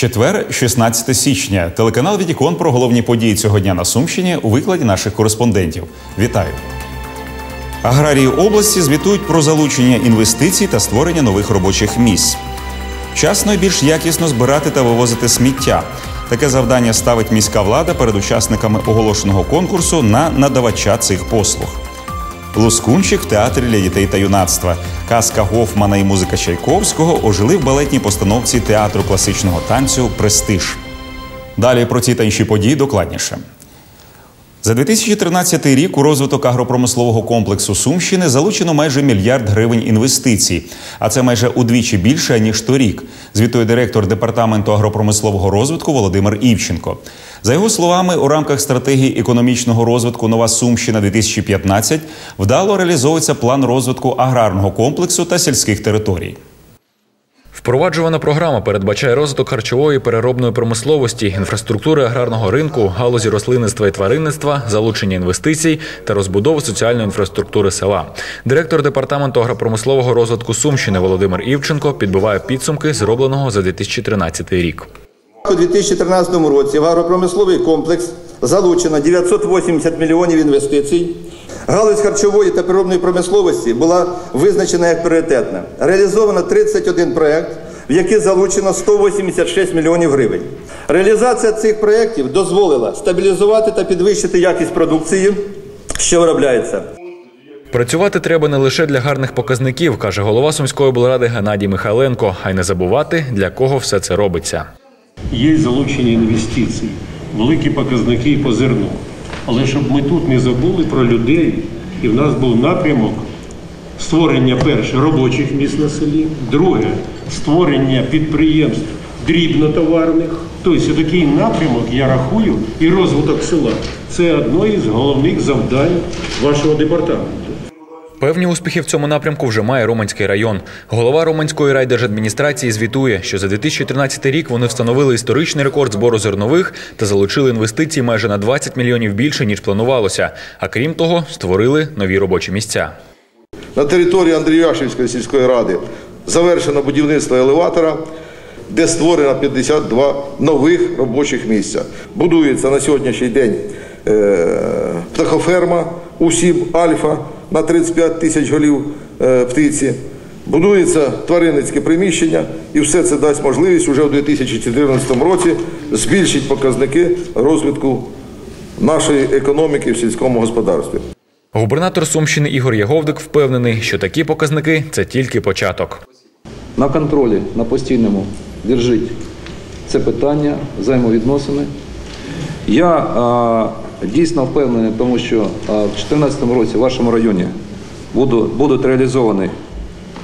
Четвер, 16 січня. Телеканал Вітікон про головні події цього дня на Сумщині у викладі наших кореспондентів. Вітаю! Аграрії області звітують про залучення інвестицій та створення нових робочих місць. Вчасно і більш якісно збирати та вивозити сміття. Таке завдання ставить міська влада перед учасниками оголошеного конкурсу на надавача цих послуг. Лускунчик в театрі для дітей та юнацтва. Казка Гофмана і музика Чайковського ожили в балетній постановці театру класичного танцю Престиж. Далі про ці та інші події докладніше. За 2013 рік у розвиток агропромислового комплексу Сумщини залучено майже мільярд гривень інвестицій, а це майже удвічі більше ніж торік. Звітує директор департаменту агропромислового розвитку Володимир Івченко. За його словами, у рамках стратегії економічного розвитку Нова Сумщина 2015 вдало реалізовується план розвитку аграрного комплексу та сільських територій. Впроваджувана програма передбачає розвиток харчової переробної промисловості, інфраструктури аграрного ринку, галузі рослинництва і тваринництва, залучення інвестицій та розбудову соціальної інфраструктури села. Директор департаменту агропромислового розвитку Сумщини Володимир Івченко підбиває підсумки зробленого за 2013 рік. У 2013 році в агропромисловий комплекс залучено 980 мільйонів інвестицій. Галузь харчової та переробної промисловості була визначена як пріоритетна. Реалізовано 31 проєкт, в який залучено 186 мільйонів гривень. Реалізація цих проєктів дозволила стабілізувати та підвищити якість продукції, що виробляється. Працювати треба не лише для гарних показників, каже голова Сумської облради Геннадій Михайленко, а й не забувати, для кого все це робиться. Є залучення інвестицій, великі показники по зерну. Але щоб ми тут не забули про людей, і в нас був напрямок створення перше робочих місць на селі, друге створення підприємств дрібнотоварних. Тобто такий напрямок, я рахую, і розвиток села це одно із головних завдань вашого департаменту. Певні успіхи в цьому напрямку вже має Романський район. Голова Романської райдержадміністрації звітує, що за 2013 рік вони встановили історичний рекорд збору зернових та залучили інвестицій майже на 20 мільйонів більше ніж планувалося. А крім того, створили нові робочі місця. На території Андріяшівської сільської ради завершено будівництво елеватора, де створено 52 нових робочих місця. Будується на сьогоднішній день е, птахоферма УСІБ Альфа на 35 тисяч голів е, птиці. Будується тваринницьке приміщення, і все це дасть можливість уже у 2014 році збільшити показники розвитку нашої економіки в сільському господарстві. Губернатор Сумщини Ігор Яговдик впевнений, що такі показники це тільки початок. На контролі на постійному держить це питання, взаємовідносини. Я дійсно впевнений, тому що в 2014 році в вашому районі будуть, реалізовані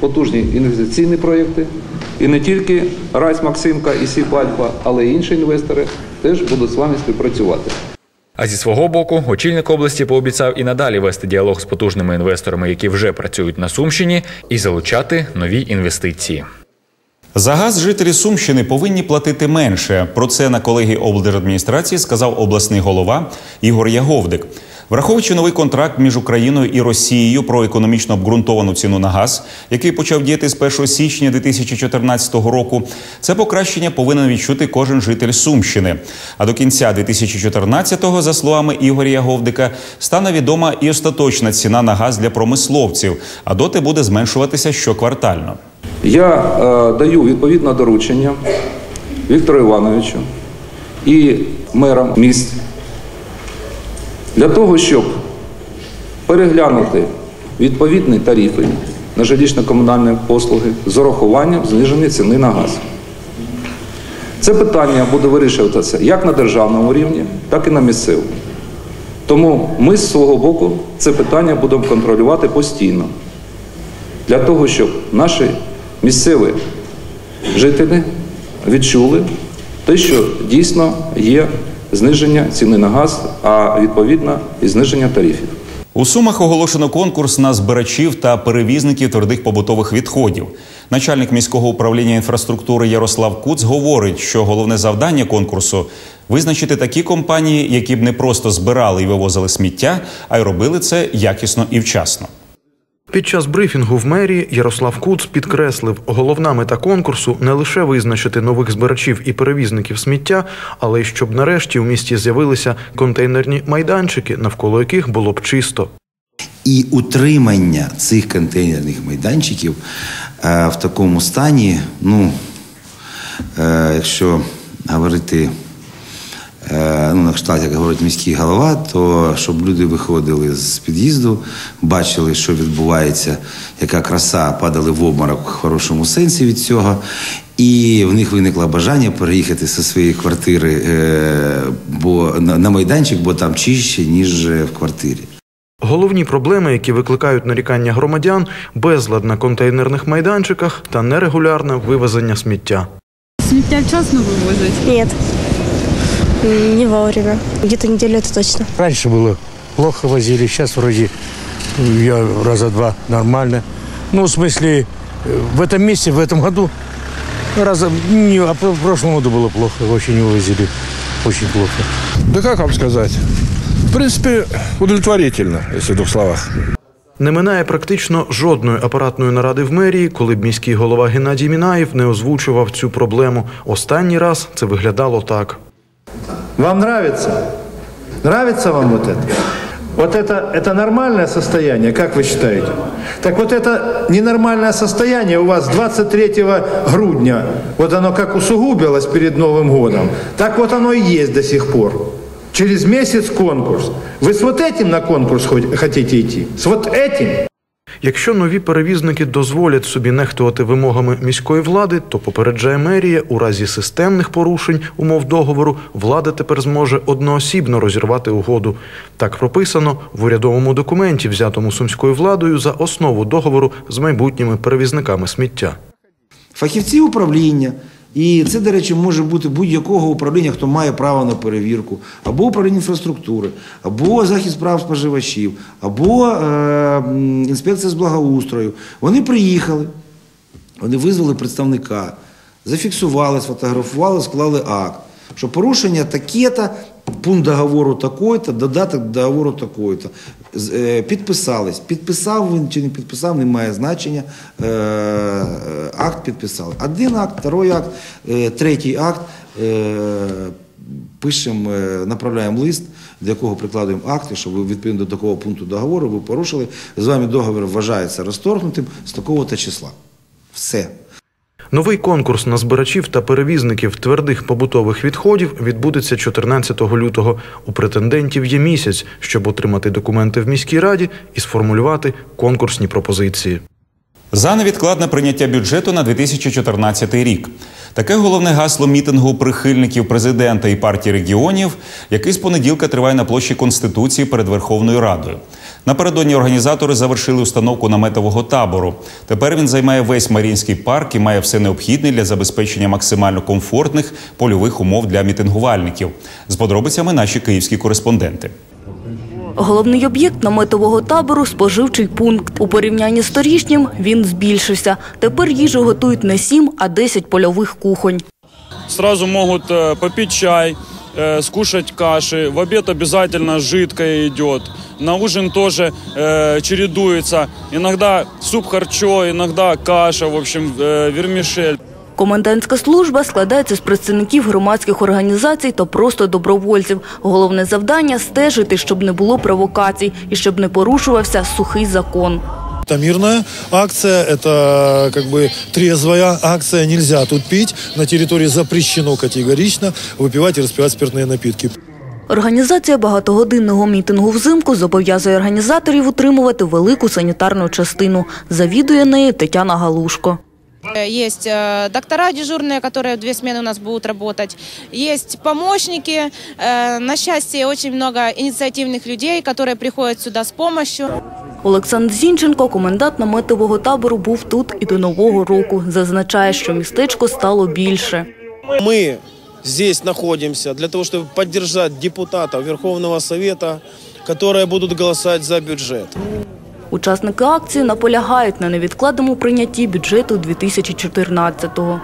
потужні інвестиційні проєкти. І не тільки Райс Максимка і Сіп Альфа, але й інші інвестори теж будуть з вами співпрацювати. А зі свого боку, очільник області пообіцяв і надалі вести діалог з потужними інвесторами, які вже працюють на Сумщині, і залучати нові інвестиції. За газ жителі Сумщини повинні платити менше. Про це на колегії облдержадміністрації сказав обласний голова Ігор Яговдик. Враховуючи новий контракт між Україною і Росією про економічно обґрунтовану ціну на газ, який почав діяти з 1 січня 2014 року, це покращення повинен відчути кожен житель Сумщини. А до кінця 2014-го, за словами Ігоря Яговдика, стане відома і остаточна ціна на газ для промисловців, а доти буде зменшуватися щоквартально. Я е, даю відповідне доручення Віктору Івановичу і мерам міст для того, щоб переглянути відповідні тарифи на жилищно-комунальні послуги з урахуванням зниження ціни на газ. Це питання буде вирішуватися як на державному рівні, так і на місцевому. Тому ми з свого боку це питання будемо контролювати постійно для того, щоб наші місцеві жителі відчули те, що дійсно є зниження ціни на газ, а відповідно і зниження тарифів. У Сумах оголошено конкурс на збирачів та перевізників твердих побутових відходів. Начальник міського управління інфраструктури Ярослав Куц говорить, що головне завдання конкурсу визначити такі компанії, які б не просто збирали і вивозили сміття, а й робили це якісно і вчасно. Під час брифінгу в мерії Ярослав Куц підкреслив, головна мета конкурсу не лише визначити нових збирачів і перевізників сміття, але й щоб нарешті у місті з'явилися контейнерні майданчики, навколо яких було б чисто. І утримання цих контейнерних майданчиків е, в такому стані, ну, е, якщо говорити ну, на кшталт, як говорить міський голова, то щоб люди виходили з під'їзду, бачили, що відбувається, яка краса, падали в обморок в хорошому сенсі від цього. І в них виникло бажання переїхати зі своєї квартири е, бо, на, на майданчик, бо там чище, ніж в квартирі. Головні проблеми, які викликають нарікання громадян, безлад на контейнерних майданчиках та нерегулярне вивезення сміття. Сміття вчасно вивозять? Нет, не вовремя. Где-то неделю это точно. Раньше было плохо возили, сейчас вроде я раза два нормально. Ну, в смысле, э, в этом месте, в этом году раза не, а в прошлом году было плохо, вообще не вывозили. Очень плохо. Да как вам сказать? В принципе, удовлетворительно, если в двух словах. Не минає практично жодної апаратної наради в мерії, коли б міський голова Геннадій Мінаєв не озвучував цю проблему. Останній раз це виглядало так. Вам нравится? Нравится вам вот это? Вот это, это нормальное состояние, как вы считаете? Так вот это ненормальное состояние у вас 23 грудня, вот оно как усугубилось перед Новым годом, так вот оно и есть до сих пор. Через месяц конкурс. Вы с вот этим на конкурс хотите идти? С вот этим? Якщо нові перевізники дозволять собі нехтувати вимогами міської влади, то попереджає мерія у разі системних порушень умов договору, влада тепер зможе одноосібно розірвати угоду. Так прописано в урядовому документі, взятому сумською владою за основу договору з майбутніми перевізниками сміття. Фахівці управління. І це, до речі, може бути будь-якого управління, хто має право на перевірку, або управління інфраструктури, або захист прав споживачів, або е, інспекція з благоустрою. Вони приїхали, вони визвали представника, зафіксували, сфотографували, склали акт, що порушення таке-то, пункт договору такой-то, додаток до договору такой-то. Е, Підписались. Підписав він чи не підписав, не має значення. Е, е, Акт підписали. Один акт, другий акт, третій акт. Пишемо, направляємо лист, до якого прикладуємо акти, що ви відповідно до такого пункту договору ви порушили. З вами договір вважається розторгнутим з такого-то числа. Все. Новий конкурс на збирачів та перевізників твердих побутових відходів відбудеться 14 лютого. У претендентів є місяць, щоб отримати документи в міській раді і сформулювати конкурсні пропозиції. За невідкладне прийняття бюджету на 2014 рік. Таке головне гасло мітингу прихильників президента і партії регіонів, який з понеділка триває на площі Конституції перед Верховною Радою. Напередодні організатори завершили установку наметового табору. Тепер він займає весь Марінський парк і має все необхідне для забезпечення максимально комфортних польових умов для мітингувальників. З подробицями наші київські кореспонденти. Головний об'єкт наметового табору споживчий пункт. У порівнянні з торішнім він збільшився. Тепер їжу готують не сім, а 10 польових кухонь. Сразу могут э, попить чай, э, скушать каши. В обед обязательно жидкое идет. На ужин тоже э, чередуется. Иногда суп харчо, иногда каша, в общем, э, вермишель. Комендантська служба складається з представників громадських організацій та просто добровольців. Головне завдання стежити, щоб не було провокацій і щоб не порушувався сухий закон. Это мирная акция, это как бы трезвая акция. Нельзя тут пить. На территории запрещено категорично выпивать и распивать спиртные напитки. Організація багатогодинного мітингу взимку зобов'язує організаторів утримувати велику санітарну частину. Завідує нею Тетяна Галушко. Есть э, доктора дежурные, которые в две смены у нас будут работать. Есть помощники. Э, На счастье, очень много инициативных людей, которые приходят сюда с помощью. Олександр Зінченко, комендант наметового табору, був тут і до Нового року. Зазначає, що містечко стало більше. Мы здесь находимся для того, чтобы поддержать депутатов Верховного Совета, которые будут голосовать за бюджет. Учасники акції наполягають на невідкладному прийнятті бюджету 2014-го.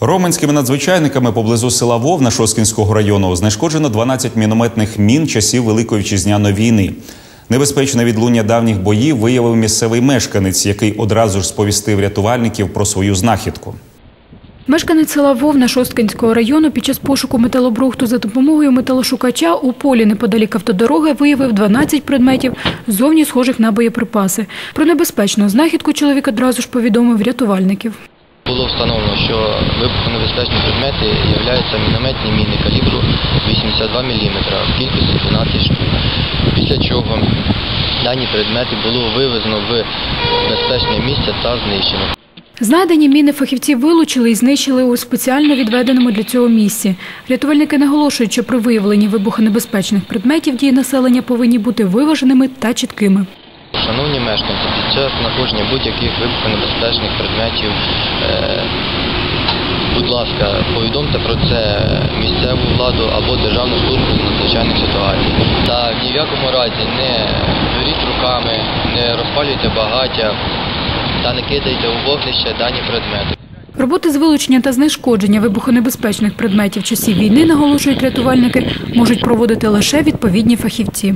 Роменськими надзвичайниками поблизу села Вовна Шоскінського району знешкоджено 12 мінометних мін часів Великої вітчизняної війни. Небезпечне відлуння давніх боїв виявив місцевий мешканець, який одразу ж сповістив рятувальників про свою знахідку. Мешканець села Вовна Шосткинського району під час пошуку металобрухту за допомогою металошукача у полі неподалік автодороги виявив 12 предметів, зовні схожих на боєприпаси. Про небезпечну знахідку чоловік одразу ж повідомив рятувальників. Було встановлено, що вибухонебезпечні предмети являються мінометні міни калібру 82 мм в кількості 12 штук. Після чого дані предмети було вивезено в безпечне місце та знищено. Знайдені міни фахівці вилучили і знищили у спеціально відведеному для цього місці. Рятувальники наголошують, що при виявленні вибухонебезпечних предметів дії населення повинні бути виваженими та чіткими. Шановні мешканці, під час знаходження будь-яких вибухонебезпечних предметів, е, будь ласка, повідомте про це місцеву владу або Державну службу з надзвичайних ситуацій. Та ні в якому разі не беріть руками, не розпалюйте багаття та не кидайте у вогнище дані предмети. Роботи з вилучення та знешкодження вибухонебезпечних предметів часів війни, наголошують рятувальники, можуть проводити лише відповідні фахівці.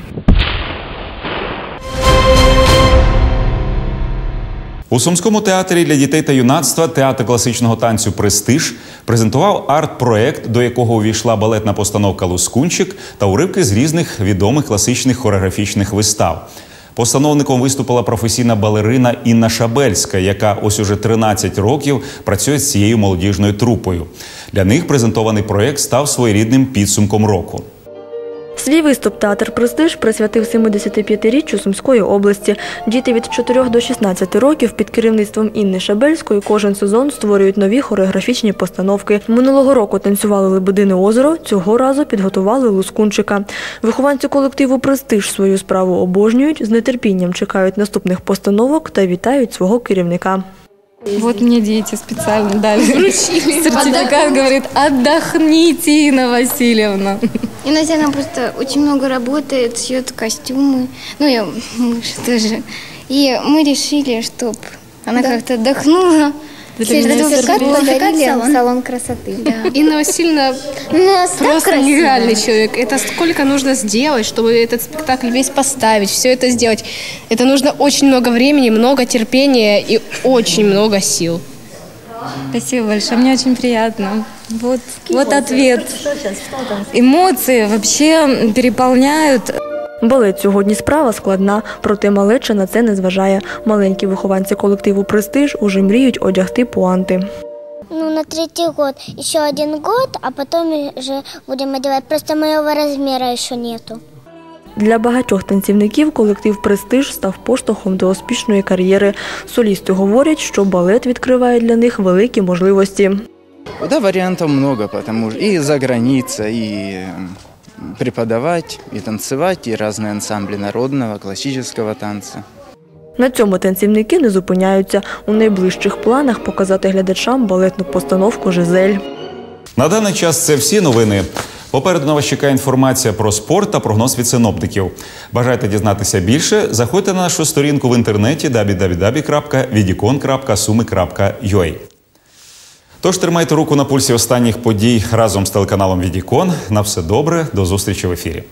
У Сумському театрі для дітей та юнацтва театр класичного танцю Престиж презентував арт-проект, до якого увійшла балетна постановка Лускунчик та уривки з різних відомих класичних хореографічних вистав. Постановником виступила професійна балерина Інна Шабельська, яка ось уже 13 років працює з цією молодіжною трупою. Для них презентований проект став своєрідним підсумком року. Свій виступ театр Престиж присвятив 75-річчю Сумської області. Діти від 4 до 16 років під керівництвом Інни Шабельської кожен сезон створюють нові хореографічні постановки. Минулого року танцювали Лебедине озеро, цього разу підготували Лускунчика. Вихованці колективу Престиж свою справу обожнюють, з нетерпінням чекають наступних постановок та вітають свого керівника. Вот мне дети специально дали сертификат, говорит, отдохните, Инна Васильевна. Инна Васильевна просто очень много работает, шьет костюмы, ну и муж тоже. И мы решили, чтобы она как-то отдохнула. Сертификат подарили салон. салон красоты. Да. Инна Васильевна Ну, так просто нереальный человек. Это сколько нужно сделать, чтобы этот спектакль весь поставить, все это сделать. Это нужно очень много времени, много терпения и очень много сил. Спасибо большое, мне очень приятно. Вот, вот ответ. Эмоции вообще переполняют. Балет сьогодні справа складна, проте малеча на це не зважає. Маленькі вихованці колективу Престиж уже мріють одягти пуанти. Ну, на третий год. Еще один год, а потом уже будем одевать. Просто моего размера еще нету. Для багатьох танцівників колектив Престиж став поштовхом до успішної кар'єри. Солісти говорять, що балет відкриває для них великі можливості. Да, вариантов много, потому что и за граница, и м, преподавать, и танцевать, и разные ансамбли народного, классического танца. На цьому танцівники не зупиняються. У найближчих планах показати глядачам балетну постановку Жизель. На даний час це всі новини. Попереду на вас чекає інформація про спорт та прогноз від синоптиків. Бажаєте дізнатися більше? Заходьте на нашу сторінку в інтернеті www.vidikon.sumi.ua Тож тримайте руку на пульсі останніх подій разом з телеканалом Відікон. На все добре, до зустрічі в ефірі.